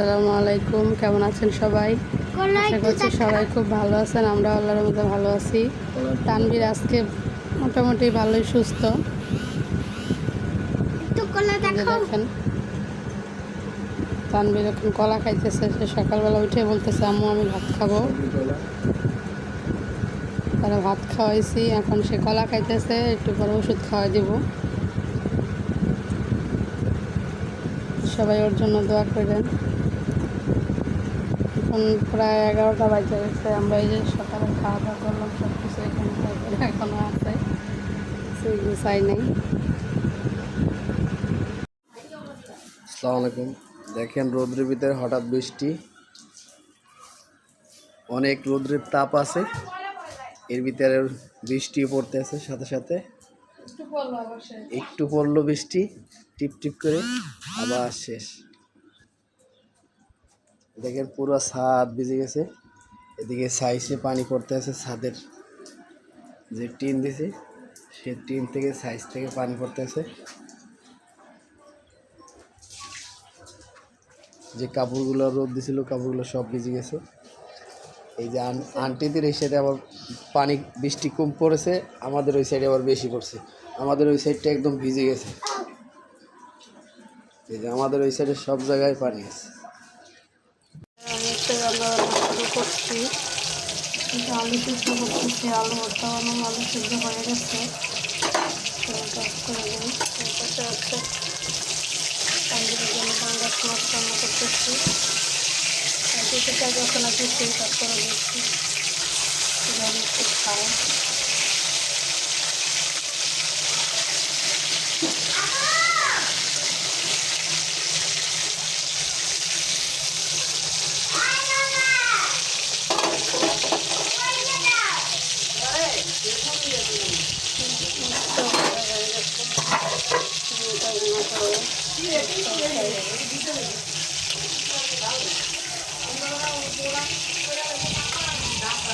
আসসালামু আলাইকুম কেমন আছেন সবাই? আশা করছি সবাই খুব ভালো আছেন আমরা আল্লাহর মধ্যে ভালো আছি। তানবীর আজকে মোটামুটি ভালোই সুস্থ। দেখেন তানবীর এখন কলা খাইতেছে সে সকালবেলা উঠে বলতেছে আম্মু আমি ভাত খাব। তারা ভাত খাওয়াইছি এখন সে কলা খাইতেছে একটু পরে ওষুধ খাওয়াই দিব। সবাই ওর জন্য দোয়া করবেন। প্রায় এগারোটা বাজে গেছে আমরা এই যে সকালে খাওয়া দাওয়া করলাম সব কিছু এখানে এখনও আছে। সেই গুছাই নেই। আসসালামু আলাইকুম। দেখেন রৌদ্রের ভিতরে হঠাৎ বৃষ্টি। অনেক রৌদ্রের তাপ আছে। এর ভিতরে বৃষ্টি পড়তেছে সাথে সাথে একটু পড়ল বৃষ্টি টিপ টিপ করে আবার শেষ। দেখেন পুরো ছাদ ভিজে গেছে। এদিকে সাইসে পানি পড়তে আছে ছাদের যে টিন দিছে, সে টিন থেকে সাইজ থেকে পানি পড়তে আছে। যে কাপড়গুলো রোদ দিছিল, কাপড়গুলো সব ভিজে গেছে। এই যে আন- আন্টিদের এই সাইডে আবার পানি, বৃষ্টি কম পড়েছে, আমাদের ওই সাইডে আবার বেশি পড়ছে। আমাদের ওই সাইডটা একদম ভিজে গেছে। এই যে আমাদের ওই সাইডে সব জায়গায় পানি আছে। আমি একটা রান্না শুরু করছি আলু সিদ্ধ করতেছি, আলু ভর্তা আলু সিদ্ধ হয়ে গেছে। করে দিই তারপরে হচ্ছে তান্দুরের জন্য বাংলা মাছ রান্না করতেছি। আর দুটো কাজ আর দিচ্ছি। আমি একটু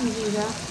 你的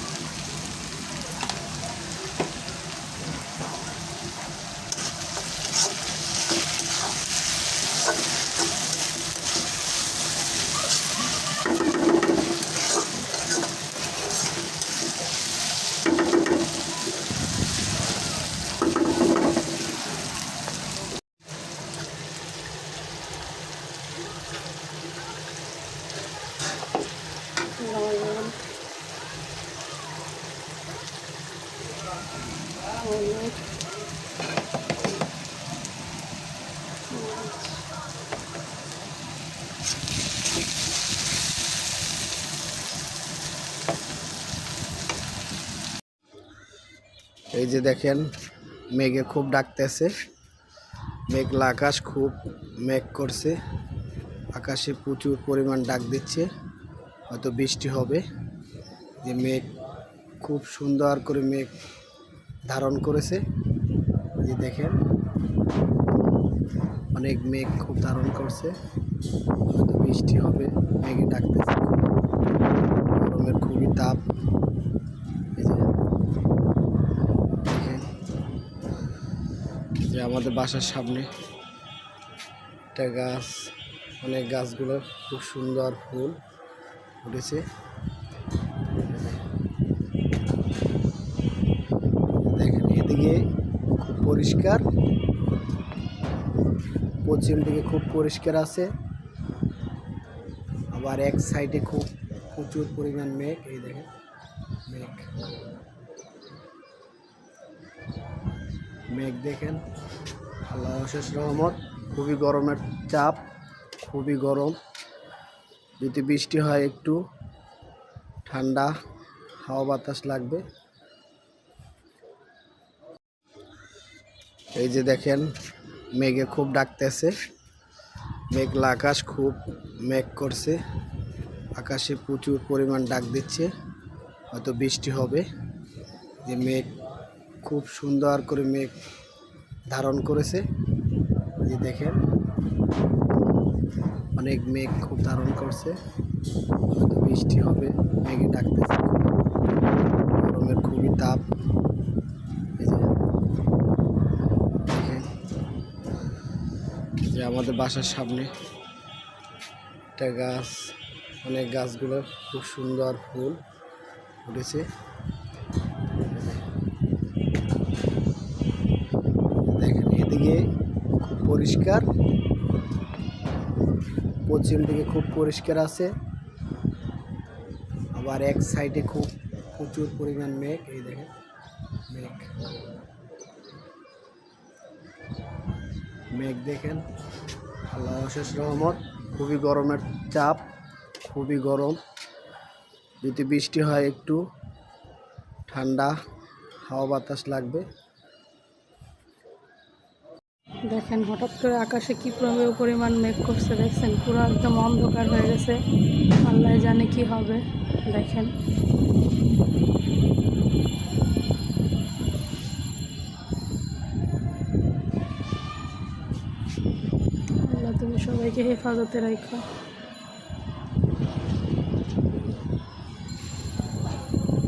এই যে দেখেন, মেঘে খুব ডাকতেছে। মেঘলা আকাশ খুব মেঘ করছে। আকাশে প্রচুর পরিমাণ ডাক দিচ্ছে। হয়তো বৃষ্টি হবে। যে মেঘ খুব সুন্দর করে মেঘ ধারণ করেছে। যে দেখেন, অনেক মেঘ খুব ধারণ করছে। হয়তো বৃষ্টি হবে, মেঘে ডাকতেছে। গরমের খুবই তাপ। যে আমাদের বাসার সামনে একটা গাছ, অনেক গাছগুলো খুব সুন্দর ফুল উঠেছে পরিষ্কার। পশ্চিম দিকে খুব পরিষ্কার আছে। আবার এক সাইডে খুব প্রচুর পরিমাণ মেঘ, এই দেখেন, মেঘ। মেঘ দেখেন আল্লাহ অশেষ রহমত, খুবই গরমের চাপ, খুবই গরম। যদি বৃষ্টি হয় একটু, ঠান্ডা, হাওয়া বাতাস লাগবে। এই যে দেখেন, মেঘে খুব ডাকতেছে। মেঘলা আকাশ খুব মেঘ করছে। আকাশে প্রচুর পরিমাণ ডাক দিচ্ছে। হয়তো বৃষ্টি হবে। যে মেঘ খুব সুন্দর করে মেঘ ধারণ করেছে। যে দেখেন, অনেক মেঘ খুব ধারণ করছে। হয়তো বৃষ্টি হবে, মেঘে ডাকতেছে। গরমের খুবই তাপ এই যে দেখেন যে আমাদের বাসার সামনে। একটা গাছ, অনেক গাছগুলো খুব সুন্দর ফুল উঠেছে দেখেন, এদিকে খুব পরিষ্কার, পশ্চিম দিকে খুব পরিষ্কার আছে। আবার এক সাইডে খুব প্রচুর পরিমাণ মেঘ, এই দেখেন, মেঘ। মেঘ দেখেন। আল্লাহ অশেষ রহমত, খুবই গরমের চাপ, খুবই গরম। যদি বৃষ্টি হয় একটু, ঠান্ডা, হাওয়া বাতাস লাগবে। দেখেন, হঠাৎ করে আকাশে কি পরিমাণ মেঘ করছে, দেখছেন? পুরো একদম অন্ধকার হয়ে গেছে। আল্লাহ জানে কি হবে। দেখেন তুমি সবাইকে হেফাজতে রাখো।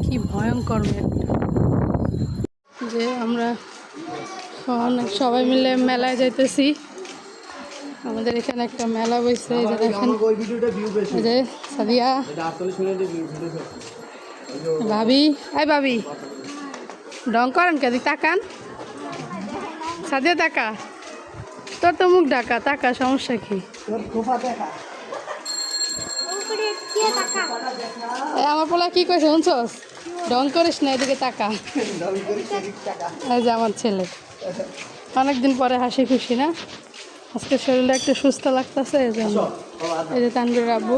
কি ভয়ঙ্কর যে আমরা অনেক সবাই মিলে মেলায় যাইতেছি। আমাদের এখানে একটা মেলা বসছে এই যে দেখেন। এই যে সাদিয়া। ভাবি এই ভাবি। ডং করেন কেদি তাকান। সাদিয়া তাকা। তোর তো মুখ ডাকা তাকা সমস্যা কি? আমার পোলা কি কইছে শুনছস? ডং করিস না এদিকে তাকা। এই যে আমার ছেলে। অনেকদিন পরে হাসি খুশি না? আজকে শরীরটা একটু সুস্থ লাগতেছে এই জন্য। এই যে তানবির আব্বু।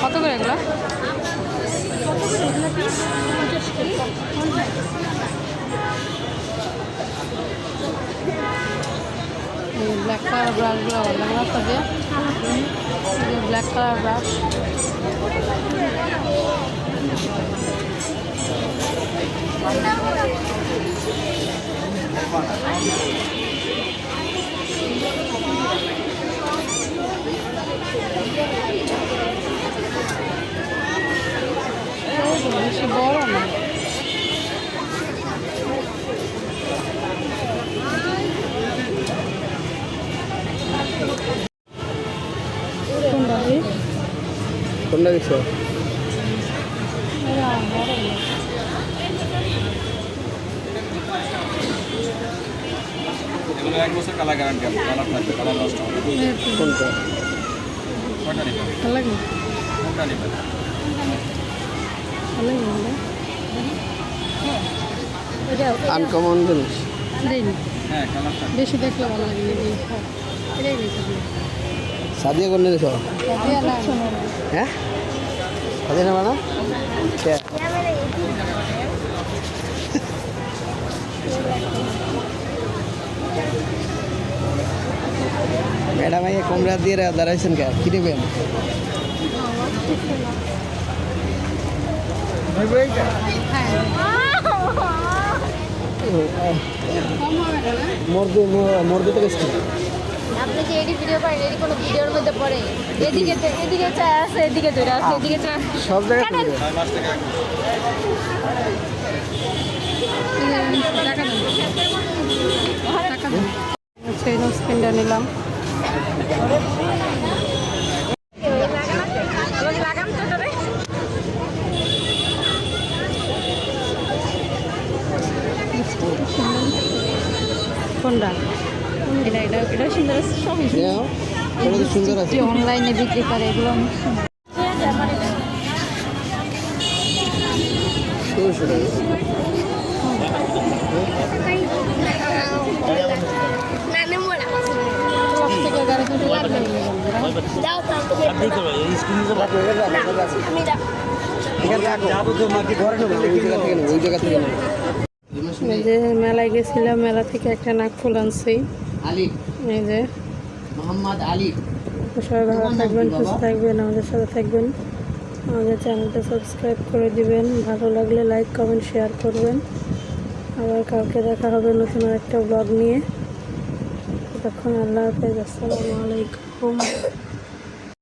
কত করে এগুলো? ব্ল্যাক কালার ব্রাশগুলো ভালো না তবে ব্ল্যাক কালার ব্রাশ বেশি বড় না কোনটা? দেখছ। এক বছর কালার গ্যারান্টি আছে কালার থাকবে কালার নষ্ট হবে না। কোনটা? নেবেন কোনটা নেবেন এটা আনকমন জিনিস। হ্যাঁ বেশি দেখলে ভালো লাগে এটাই সাদিয়া করে নিয়েছ হ্যাঁ? সাদিয়া নেবা না ম্যাডাম এই কোমরা দিয়ে দাঁড়াইছেন কে? কি নেবেন? মর্দি মর্দি থেকে আপনি যে এডি ভিডিও করেন এডি কোনো ভিডিওর মধ্যে পড়ে। এদিকে এদিকে চায় আছে এদিকে ধরে আছে এদিকে চায় সব জায়গায় থেকে ছয় মাস থেকে এক বছর। চেইন স্পিনটা নিলাম লাগাম তো তোরে কোনটা এটা এটা এটা সুন্দর আছে সবই নাও, এটা তো সুন্দর আছে অনলাইনে বিক্রি করে এগুলো অনেক সুন্দর। ষোলোশো টাকা ক্লাস থেকে গাড়ি থেকে লাগবে এখানে রাখো। ঘরে নেব, ওই জায়গা থেকে নেব, ওই জায়গা থেকে নেব। এই যে মেলায় গেছিলাম, মেলা থেকে একটা নাক ফুল আনছি এই যে মোহাম্মদ আলী। সবাই ভালো থাকবেন সুস্থ থাকবেন আমাদের সাথে থাকবেন। আমাদের চ্যানেলটা সাবস্ক্রাইব করে দিবেন। ভালো লাগলে লাইক কমেন্ট শেয়ার করবেন। আবার কাউকে দেখা হবে নতুন একটা ব্লগ নিয়ে। তখন আল্লাহ হাফেজ। আসসালামু আলাইকুম।